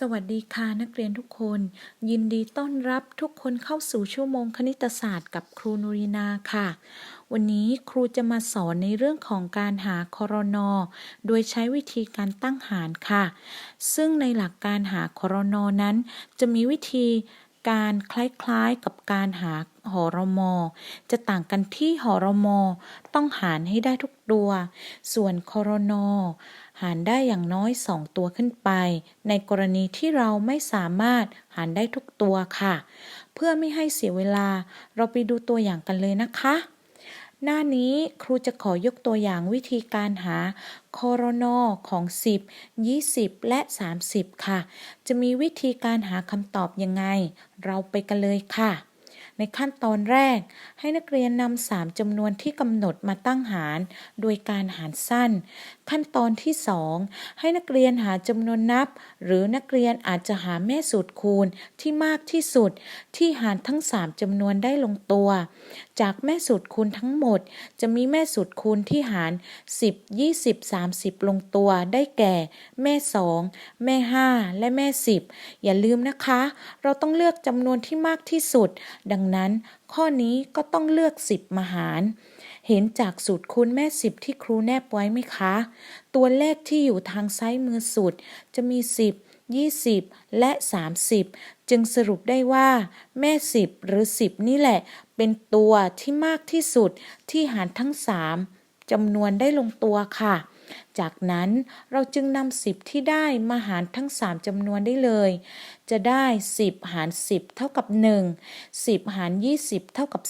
สวัสดีค่ะนักเรียนทุกคน ยินดีต้อนรับทุกคนเข้าสู่ชั่วโมงคณิตศาสตร์กับครูนุรินาค่ะ วันนี้ครูจะมาสอนในเรื่องของการหาคอรนอโดยใช้วิธีการตั้งหารค่ะ ซึ่งในหลักการหาคอรนอนั้น จะมีวิธีการคล้ายๆกับการหาหอรมอ จะต่างกันที่หอรมอ ต้องหารให้ได้ทุกตัว ส่วนคอรนอ หารได้อย่างน้อย 2 ตัวขึ้นไป ในกรณีที่เราไม่สามารถหารได้ทุกตัวค่ะ เพื่อไม่ให้เสียเวลา เราไปดูตัวอย่างกันเลยนะคะ หน้านี้ครูจะขอยกตัวอย่างวิธีการหาคอรนอของ 10 20 และ 30 ค่ะ จะมีวิธีการหาคำตอบยังไง เราไปกันเลยค่ะ ในขั้นตอนแรก ให้นักเรียนนำสามจำนวนที่กำหนดมาตั้งหาร โดยการหารสั้น ขั้นตอนที่ 2 ให้นักเรียนหาจำนวนนับ หรือนักเรียนอาจจะหาแม่สูตรคูณที่มากที่สุดที่หารทั้ง 3จำนวนได้ลงตัวจากแม่สูตรคูณทั้งหมด จะมีแม่สูตรคูณที่หาร 10 20 30 ลงตัวได้แก่ แม่ 2 แม่ 5 และแม่ 10 อย่าลืมนะคะ เราต้องเลือกจำนวนที่มากที่สุด ดังนั้นข้อนี้ก็ต้องเลือก 10 มาหาร เห็นจากสูตรคูณแม่ 10 ที่ครูแนบไว้ไหมคะ ตัวเลขที่อยู่ทางซ้ายมือสุดจะมี 10 20 และ 30 จึงสรุปได้ว่า แม่ 10 หรือ 10 นี่แหละ เป็นตัวที่มากที่สุดที่หารทั้ง 3จำนวนได้ลงตัวค่ะ จากนั้นเราจึงนำ10 ที่ได้มาหารทั้ง 3จำนวนได้เลย จะได้ 10 หาร 10 เท่ากับ 1 10 หาร 20 เท่ากับ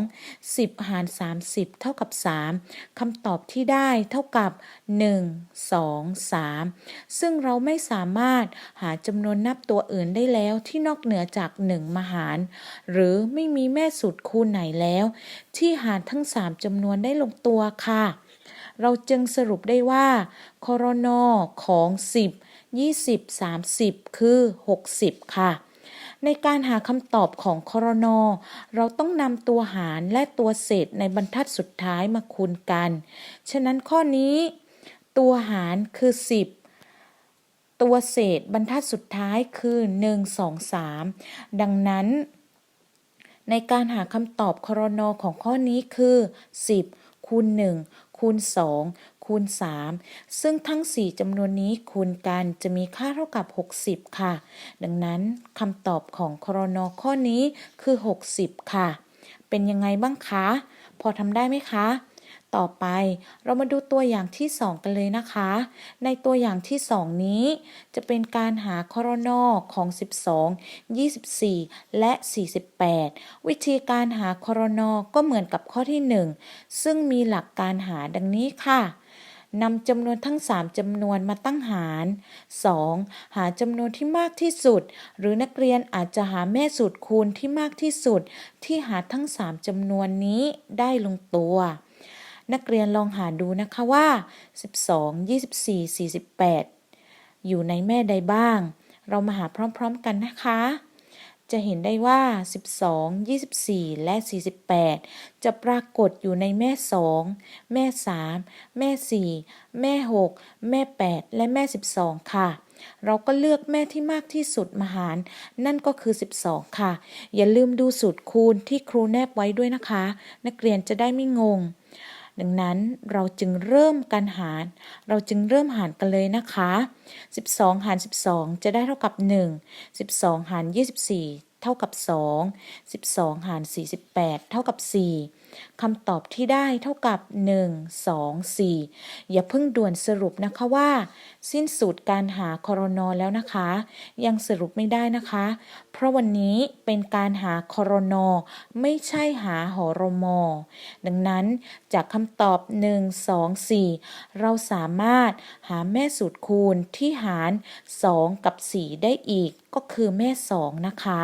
2 10 หาร 30 เท่ากับ 3คำตอบที่ได้เท่ากับ 1 2 3 ซึ่งเราไม่สามารถหาจำนวนนับตัวอื่นได้แล้วที่นอกเหนือจาก 1 มาหาร หรือไม่มีแม่สูตรคูณไหนแล้ว ที่หารทั้ง 3จำนวนได้ลงตัวค่ะ เราจึงสรุปได้ว่าคอรนอของ 10 20 30 คือ 60 ค่ะ ในการหาคำตอบของคอรนอเราต้องนำตัวหารและตัวเศษในบรรทัดสุดท้ายมาคูณกัน ฉะนั้นข้อนี้ ตัวหารคือ 10ตัวเศษบรรทัดสุดท้ายคือ 1 2 3 ดังนั้น ในการหาคำตอบคอรนอของข้อนี้คือ 10 คูณ 1 คูณ 2 คูณ 3 ซึ่งทั้ง 4จำนวนนี้คูณกันจะมีค่าเท่ากับ 60 ค่ะ ดังนั้นคำตอบของครนอข้อนี้คือ 60 ค่ะ เป็นยังไงบ้างคะ พอทำได้ไหมคะ ต่อไป เรามาดูตัวอย่างที่ 2 กันเลยนะคะ ในตัวอย่างที่ 2 นี้ จะเป็นการหาคอรนอของ 12 24 และ 48 วิธีการหาคอรนอก็เหมือนกับข้อที่ 1 ซึ่งมีหลักการหาดังนี้ค่ะนำจำนวนทั้ง 3จำนวนมาตั้งหาร 2. หาจำนวนที่มากที่สุด หรือนักเรียนอาจจะหาแม่สูตรคูณที่มากที่สุด ที่หาทั้ง 3จำนวนนี้ได้ลงตัว นักเรียนลองหาดูนะคะว่า 12 24 48 อยู่ในแม่ใดบ้าง เรามาหาพร้อมๆกันนะคะ จะเห็นได้ว่า 12 24 และ 48 จะปรากฏอยู่ในแม่ 2 แม่ 3 แม่ 4 แม่ 6 แม่ 8 และแม่ 12 ค่ะเราก็เลือกแม่ที่มากที่สุดมาหาร นั่นก็คือ 12 ค่ะ อย่าลืมดูสูตรคูณที่ครูแนบไว้ด้วยนะคะ นักเรียนจะได้ไม่งง ดังนั้นเราจึงเริ่มการหาร เราจึงเริ่มหารกันเลยนะคะ 12 หาร 12 จะได้เท่ากับ 1 12 หาร 24 เท่ากับ 2 12 หาร 48 เท่ากับ 4 คำตอบที่ได้เท่ากับ 1 2 4 อย่าเพิ่งด่วนสรุปนะคะว่า สิ้นสุดการหาคอรนอแล้วนะคะ ยังสรุปไม่ได้นะคะ เพราะวันนี้เป็นการหาคอรนอไม่ใช่หาหอรมอดังนั้นจากคำตอบ 1 2 4 เราสามารถหาแม่สูตรคูณที่หาร 2 กับ 4 ได้อีกก็คือแม่ 2 นะคะ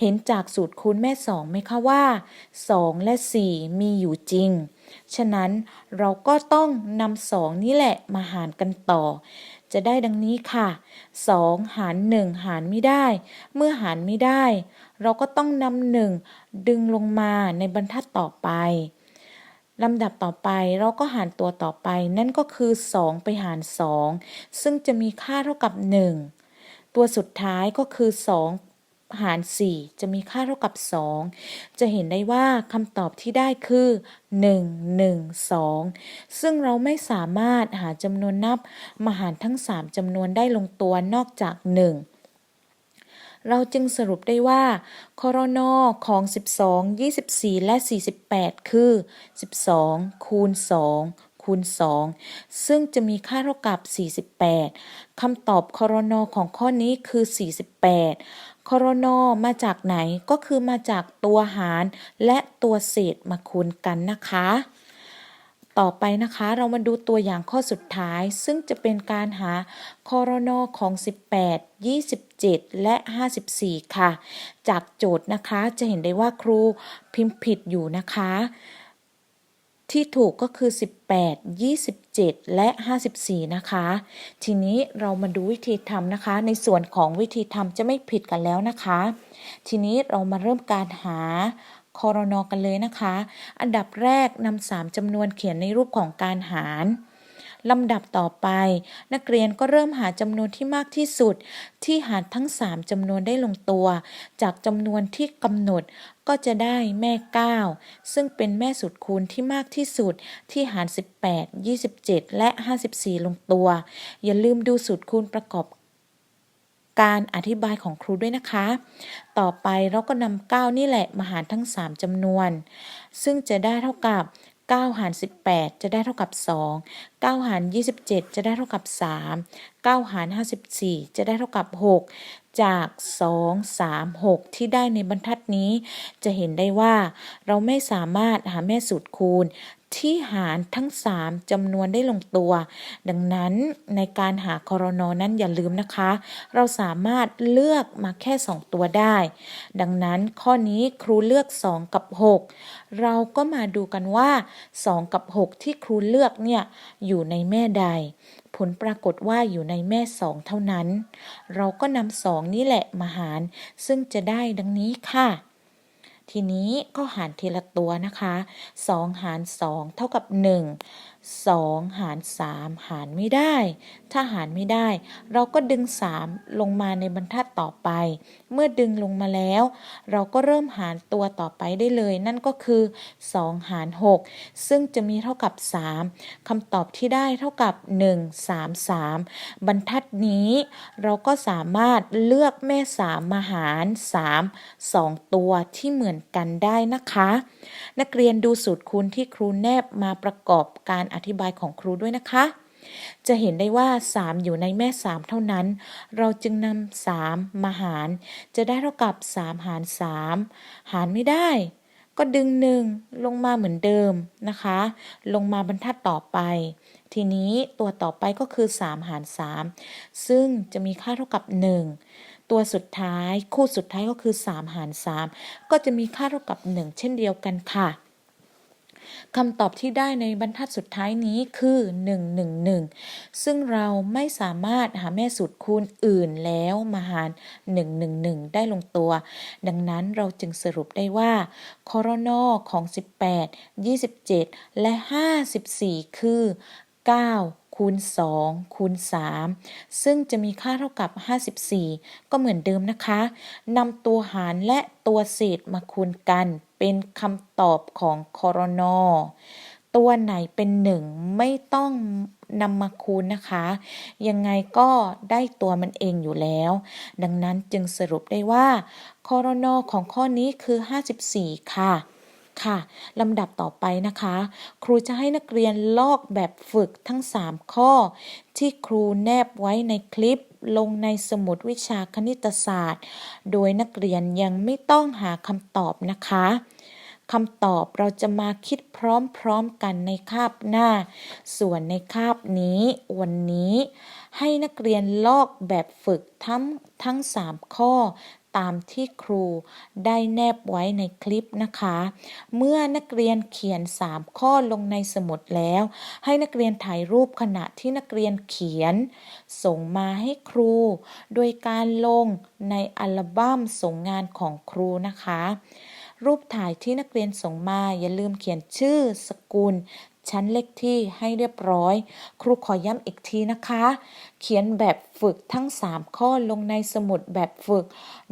เห็นจากสูตรคูณแม่สองไหมคะว่า 2 และ 4 มีอยู่จริง ฉะนั้นเราก็ต้องนำสองนี่แหละมาหารกันต่อ จะได้ดังนี้ค่ะ 2 หาร 1 หารไม่ได้ เมื่อหารไม่ได้ เราก็ต้องนำหนึ่งดึงลงมาในบรรทัดต่อไปลำดับต่อไปเราก็หารตัวต่อไป นั่นก็คือ 2 ไปหาร 2 ซึ่งจะมีค่าเท่ากับ 1 ตัวสุดท้ายก็คือ 2 หาร 4 จะมีค่าเท่ากับ 2 จะเห็นได้ว่าคำตอบที่ได้คือ 1 1 2 ซึ่งเราไม่สามารถหาจำนวนนับมาหารทั้ง 3จำนวนได้ลงตัวนอกจาก 1เราจึงสรุปได้ว่าคอรนอของ 12 24 และ 48 คือ 12 คูณ 2 คูณ 2 ซึ่งจะมีค่าเท่ากับ 48 คำตอบคอรนอของข้อนี้คือ 48 คอรนอมาจากไหนก็คือมาจากตัวหารและตัวเศษมาคูณกันนะคะ ต่อไปนะคะเรามาดูตัวอย่างข้อสุดท้าย ซึ่งจะเป็นการหาคอรนอของ 18 27 และ 54 ค่ะ จากโจทย์นะคะจะเห็นได้ว่าครูพิมพ์ผิดอยู่นะคะ ที่ถูกก็คือ 18 27 และ 54 นะคะ ทีนี้เรามาดูวิธีทำนะคะ ในส่วนของวิธีทำจะไม่ผิดกันแล้วนะคะ ทีนี้เรามาเริ่มการหาคอรนอกันเลยนะคะ อันดับแรกนำสามจำนวนเขียนในรูปของการหาร ลำดับต่อไป นักเรียนก็เริ่มหาจำนวนที่มากที่สุด ที่หารทั้ง 3จำนวนได้ลงตัว จากจำนวนที่กำหนดก็จะได้แม่ 9 ซึ่งเป็นแม่สุดคูณที่มากที่สุดที่หาร 18 27 และ 54 ลงตัว อย่าลืมดูสูตรคูณประกอบการอธิบายของครูด้วยนะคะ ต่อไปเราก็นำ9นี่แหละมาหารทั้ง 3จำนวน ซึ่งจะได้เท่ากับ 9 หาร 18 จะได้เท่ากับ 2 9 หาร 27 จะได้เท่ากับ 3 9 หาร 54 จะได้เท่ากับ 6 จาก 2 3 6 ที่ได้ในบรรทัดนี้ จะเห็นได้ว่าเราไม่สามารถหาแม่สูตรคูณ ที่หารทั้ง 3จำนวนได้ลงตัว ดังนั้นในการหาคอรนอนั้นอย่าลืมนะคะ เราสามารถเลือกมาแค่ 2 ตัวได้ ดังนั้นข้อนี้ครูเลือก 2 กับ 6 เราก็มาดูกันว่า 2 กับ 6 ที่ครูเลือกเนี่ยอยู่ในแม่ใด ผลปรากฏว่าอยู่ในแม่ 2 เท่านั้น เราก็นำ2นี่แหละมาหาร ซึ่งจะได้ดังนี้ค่ะ ทีนี้ก็หารทีละตัวนะคะ 2 หาร 2 เท่ากับ 1 2 หาร 3 หารไม่ได้ ถ้าหารไม่ได้ เราก็ดึง 3 ลงมาในบรรทัดต่อไป เมื่อดึงลงมาแล้ว เราก็เริ่มหารตัวต่อไปได้เลย นั่นก็คือ 2 หาร 6 ซึ่งจะมีเท่ากับ 3คำตอบที่ได้เท่ากับ 1 3 3 บรรทัดนี้ เราก็สามารถเลือกแม่ 3 มาหาร 3 2 ตัวที่เหมือนกันได้นะคะ นักเรียนดูสูตรคูณที่ครูแนบมาประกอบการอธิบายของครูด้วยนะคะ จะเห็นได้ว่า 3 อยู่ในแม่ 3 เท่านั้น เราจึงนำ3มาหาร จะได้เท่ากับ 3 หาร 3 หารไม่ได้ ก็ดึง 1 ลงมาเหมือนเดิมนะคะ ลงมาบรรทัดต่อไป ทีนี้ตัวต่อไปก็คือ 3 หาร 3 ซึ่งจะมีค่าเท่ากับ 1ตัวสุดท้ายคู่สุดท้ายก็คือ 3 หาร 3 ก็จะมีค่าเท่ากับ 1 เช่นเดียวกันค่ะ คำตอบที่ได้ในบรรทัดสุดท้ายนี้คือ 111 ซึ่งเราไม่สามารถหาแม่สูตรคูณอื่นแล้วมาหาร 111 ได้ลงตัว ดังนั้นเราจึงสรุปได้ว่าคอรนอของ 18 27 และ 54 คือ 9คูณ 2 คูณ 3 ซึ่งจะมีค่าเท่ากับ 54 ก็เหมือนเดิมนะคะ นำตัวหารและตัวเศษมาคูณกัน เป็นคำตอบของคอรนอตัวไหนเป็นหนึ่งไม่ต้องนำมาคูณนะคะ ยังไงก็ได้ตัวมันเองอยู่แล้ว ดังนั้นจึงสรุปได้ว่าคอรนอของข้อนี้คือ 54 ค่ะ ค่ะลำดับต่อไปนะคะ ครูจะให้นักเรียนลอกแบบฝึกทั้ง 3 ข้อ ที่ครูแนบไว้ในคลิปลงในสมุดวิชาคณิตศาสตร์ โดยนักเรียนยังไม่ต้องหาคำตอบนะคะคำตอบเราจะมาคิดพร้อมๆกันในคาบหน้า ส่วนในคาบนี้วันนี้ ให้นักเรียนลอกแบบฝึกทั้งทั้ง 3 ข้อ ตามที่ครูได้แนบไว้ในคลิปนะคะ เมื่อนักเรียนเขียน 3 ข้อลงในสมุดแล้ว ให้นักเรียนถ่ายรูปขณะที่นักเรียนเขียน ส่งมาให้ครู โดยการลงในอัลบั้มส่งงานของครูนะคะ รูปถ่ายที่นักเรียนส่งมา อย่าลืมเขียนชื่อสกุล ชั้นเลขที่ให้เรียบร้อย ครูขอย้ำอีกทีนะคะ เขียนแบบฝึกทั้ง 3 ข้อลงในสมุดแบบฝึก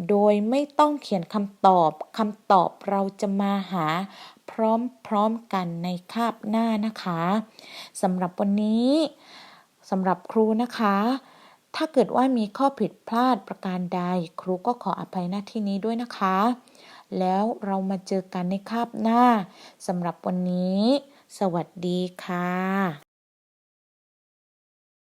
โดยไม่ต้องเขียนคำตอบคำตอบเราจะมาหาพร้อมๆกันในคาบหน้านะคะสำหรับวันนี้สำหรับครูนะคะ ถ้าเกิดว่ามีข้อผิดพลาดประการใด ครูก็ขออภัยหน้าที่นี้ด้วยนะคะ แล้วเรามาเจอกันในคาบหน้าสำหรับวันนี้ สวัสดีค่ะ